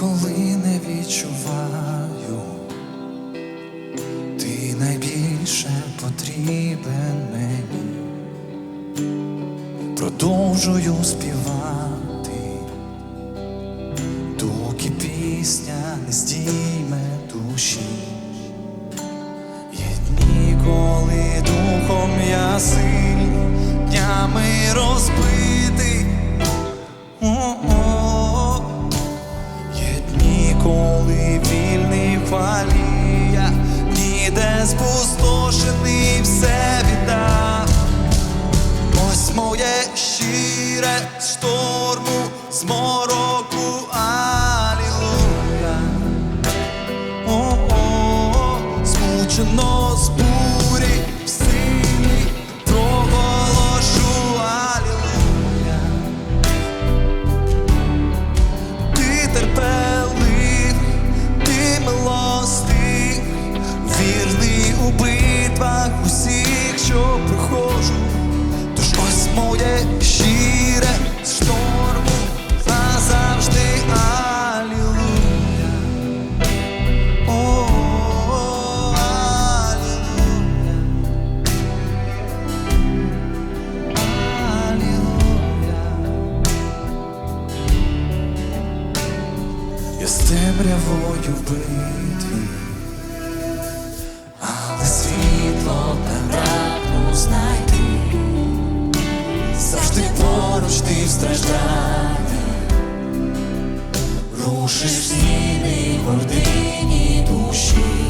коли не відчуваю, ти найбільше потрібен мені, продовжую співати, доки пісня не здійме душі. Є дні, коли духом я сильний, днями розбитий. Коли вільний в хвалі я ніде спустошений все віддав. Ось моє щире шторму, змороку, алілуя. О-о, змучено з щире шторму назавжди алілуя. О, алілуя. Алілуя. Я з темрявою в знайти, завжди поруч ти в стражданні, рушиш стіни гордині душі.